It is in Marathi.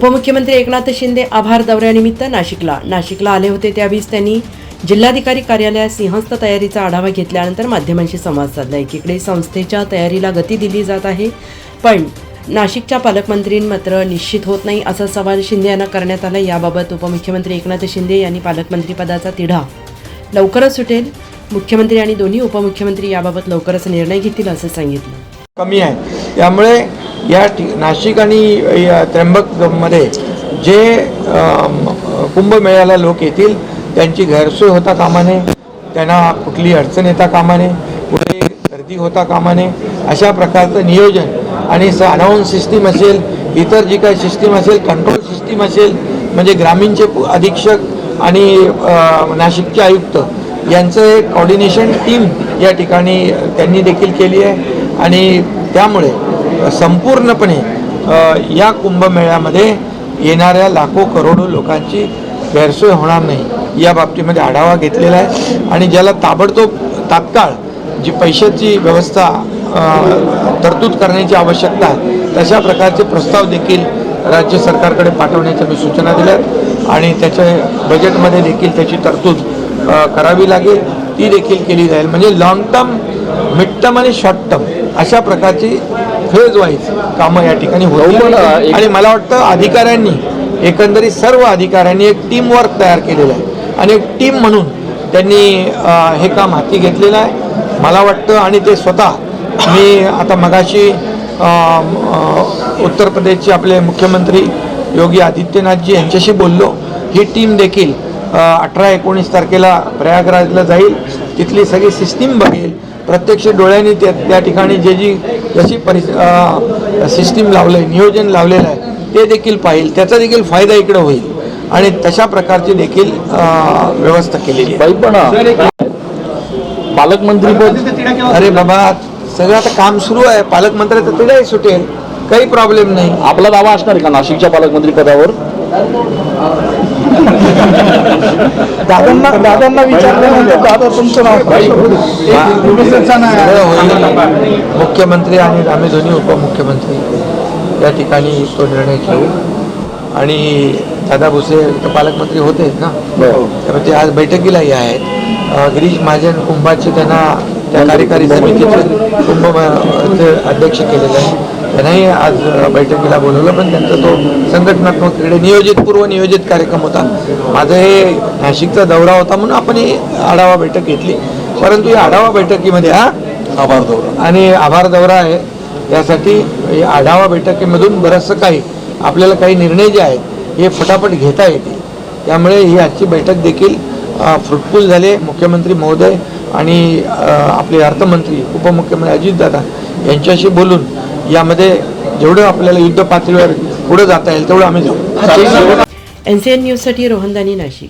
उपमुख्यमंत्री एकनाथ शिंदे आभार दौऱ्यानिमित्त नाशिकला. नाशिकला आले होते त्यावेळीच त्यांनी जिल्हाधिकारी कार्यालयात सिंहस्थ तयारीचा आढावा घेतल्यानंतर माध्यमांशी संवाद साधला. एकीकडे संस्थेच्या तयारीला गती दिली जात आहे पण नाशिकच्या पालकमंत्री मात्र निश्चित होत नाही असा सवाल शिंदे यांना करण्यात आला. याबाबत उपमुख्यमंत्री एकनाथ शिंदे यांनी पालकमंत्रीपदाचा तिढा लवकरच सुटेल. मुख्यमंत्री आणि दोन्ही उपमुख्यमंत्री याबाबत लवकरच निर्णय घेतील असं सांगितलं. कमी आहे. त्यामुळे या ठि नाशिक आणि या त्र्यंबकमध्ये जे कुंभमेळ्याला लोक येतील त्यांची गैरसोय होता कामा नये त्यांना कुठली अडचण येता कामा नये कुठे गर्दी होता कामा नये अशा प्रकारचं नियोजन आणि स अनाऊन्स सिस्टीम असेल इतर जी काही सिस्टीम असेल कंट्रोल सिस्टीम असेल म्हणजे ग्रामीणचे पु- अधीक्षक आणि नाशिकचे आयुक्त यांचं एक कॉर्डिनेशन टीम या ठिकाणी त्यांनी देखील केली आहे. आणि त्यामुळे संपूर्णपणे या कुंभमेळ्यामध्ये येणाऱ्या लाखो करोडो लोकांची गैरसोय होणार नाही या बाबतीमध्ये आढावा घेतलेला आहे. आणि ज्याला ताबडतोब तात्काळ जी पैशाची व्यवस्था तरतूद करण्याची आवश्यकता आहे तशा प्रकारचे प्रस्ताव देखील राज्य सरकारकडे पाठवण्याच्या मी सूचना दिल्यात आणि त्याच्या बजेटमध्ये देखील त्याची तरतूद करावी लागेल. ती देखील केली जाईल. म्हणजे लॉंग टर्म मिड टर्म आणि शॉर्ट टर्म अशा प्रकारची फेज वाईज कामं या ठिकाणी होतील. आणि मला वाटतं अधिकाऱ्यांनी एकंदरीत सर्व अधिकाऱ्यांनी एक टीम वर्क तयार केलेलं आहे. आणि एक टीम म्हणून त्यांनी हे काम हाती घेतलेलं आहे. मला वाटतं आणि ते स्वतः मी आता मगाशी उत्तर प्रदेशचे आपले मुख्यमंत्री योगी आदित्यनाथजी यांच्याशी बोललो. ही टीम देखील अठरा एकोणीस तारखेला प्रयागराजला जाईल. तिथली सगळी सिस्टीम बघेल. प्रत्यक्ष डोळ्यांनी त्या त्या ठिकाणी जे जी जशी परि सिस्टीम लावलं आहे नियोजन लावलेलं आहे ते देखील पाहिल. त्याचा देखील फायदा इकडे होईल. आणि तशा प्रकारची देखील व्यवस्था केलेली आहे. पण पालकमंत्रीपद अरे बाबा सगळं आता काम सुरू आहे. पालकमंत्र्याचं तिलाही सुटेल. काही प्रॉब्लेम नाही. आपला दावा असणार आहे का नाशिकच्या पालकमंत्री पदावर? दादांना दादांना विचारल्यानंतर दादा तुमचं नाव सगळं होईल मुख्यमंत्री आणि आम्ही दोन्ही उपमुख्यमंत्री या ठिकाणी तो निर्णय घेऊ. आणि दादा भुसे तर पालकमंत्री होते ना? त्यामुळे ते आज बैठकीलाही आहेत. अं, गिरीश महाजन कुंभाचे त्यांना त्या कार्यकारी समितीचे कुंभ अध्यक्ष केलेले आहे त्यांनाही आज बैठकीला बोलवलं पण त्यांचा तो संघटनात्मक क्रीडे नियोजित पूर्व नियोजित कार्यक्रम होता. माझं हे नाशिकचा दौरा होता म्हणून आपण ही आढावा बैठक घेतली. परंतु या आढावा बैठकीमध्ये हा आभार दौरा. आणि आभार दौरा आहे. यासाठी या आढावा बैठकीमधून बरंचसं काही आपल्याला काही निर्णय जे आहेत हे फटाफट घेता येतील. त्यामुळे ही आजची बैठक देखील फ्रुटफुल झाले मुख्यमंत्री महोदय आणि आपले अर्थमंत्री उपमुख्यमंत्री अजितदादा यांच्याशी बोलून यामध्ये जेवढं आपल्याला युद्ध पातळीवर पुढे जाता येईल तेवढं आम्ही जाऊ. एन सी एन न्यूजसाठी रोहनदानी नाशिक.